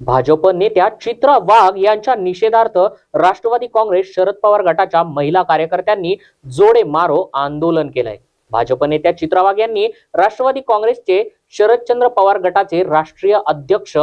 भाजप नेत्या चित्रा वाघ यांच्या निषेधार्थ राष्ट्रवादी काँग्रेस शरद पवार गटाच्या महिला कार्यकर्त्यांनी जोडे मारो आंदोलन केलंय. भाजप नेत्या चित्रा वाघ यांनी राष्ट्रवादी काँग्रेसचे शरदचंद्र पवार गटाचे राष्ट्रीय अध्यक्ष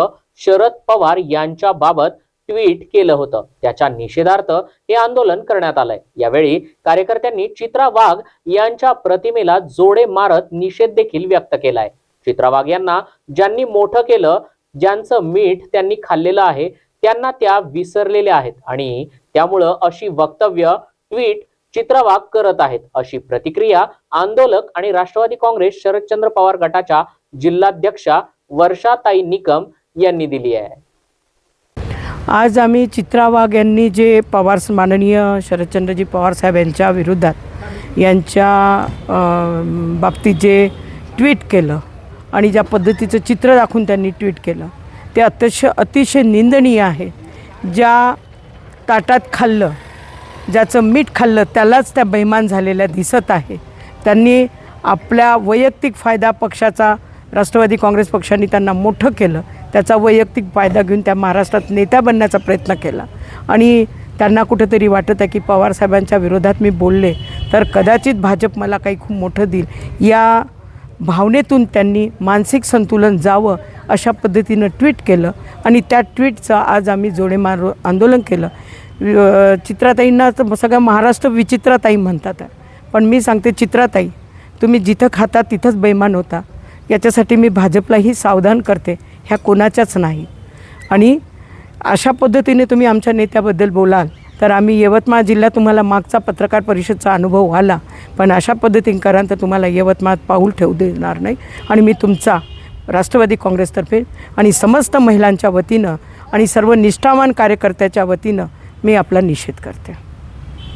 शरद पवार यांच्या बाबत ट्विट केलं होतं. त्याच्या निषेधार्थ हे आंदोलन करण्यात आलंय. यावेळी कार्यकर्त्यांनी चित्रा वाघ यांच्या प्रतिमेला जोडे मारत निषेध देखील व्यक्त केलाय. चित्रा वाघ यांना ज्यांनी मोठं केलं ज्यांचं मीठ त्यांनी खाल्लेलं आहे त्यांना त्या विसरलेल्या आहेत. आणि त्यामुळं अशी वक्तव्य ट्विट चित्रवाघ करत आहेत. अशी प्रतिक्रिया आंदोलक आणि राष्ट्रवादी काँग्रेस शरदचंद्र पवार गटाच्या जिल्हाध्यक्षा वर्षाताई निकम यांनी दिली आहे. आज आम्ही चित्रा वाघ यांनी जे पवार माननीय शरदचंद्रजी पवार साहेब यांच्या विरोधात यांच्या बाबतीत जे ट्विट केलं आणि ज्या पद्धतीचं चित्र दाखवून त्यांनी ट्विट केलं. ते अतिशय अतिशय निंदनीय आहे. ज्या ताटात खाल्लं ज्याचं मीठ खाल्लं त्यालाच त्या बैमान झालेल्या दिसत आहे. त्यांनी आपल्या वैयक्तिक फायदा पक्षाचा राष्ट्रवादी काँग्रेस पक्षाने त्यांना मोठं केलं. त्याचा वैयक्तिक फायदा घेऊन त्या महाराष्ट्रात नेत्या बनण्याचा प्रयत्न केला. आणि त्यांना कुठंतरी वाटत आहे की पवारसाहेबांच्या विरोधात मी बोलले तर कदाचित भाजप मला काही खूप मोठं देईल. या भावनेतून त्यांनी मानसिक संतुलन जावं अशा पद्धतीनं ट्विट केलं. आणि त्या ट्विटचं आज आम्ही जोडेमार आंदोलन केलं. चित्राताईंना तर सगळ्या महाराष्ट्र विचित्राताई म्हणतात. पण मी सांगते चित्राताई तुम्ही जिथं खाता तिथंच बेमान होता. याच्यासाठी मी भाजपलाही सावधान करते ह्या कोणाच्याच नाही. आणि अशा पद्धतीने तुम्ही आमच्या नेत्याबद्दल बोलाल. तर आम्ही यवतमाळ जिल्ह्यात तुम्हाला मागचा पत्रकार परिषदचा अनुभव आला. पण अशा पद्धतीने कराल तर तुम्हाला यवतमाळात पाऊल ठेवू देणार नाही. आणि मी तुमचा राष्ट्रवादी काँग्रेसतर्फे आणि समस्त महिलांच्या वतीनं आणि सर्व निष्ठावान कार्यकर्त्याच्या वतीनं मी आपला निषेध करते.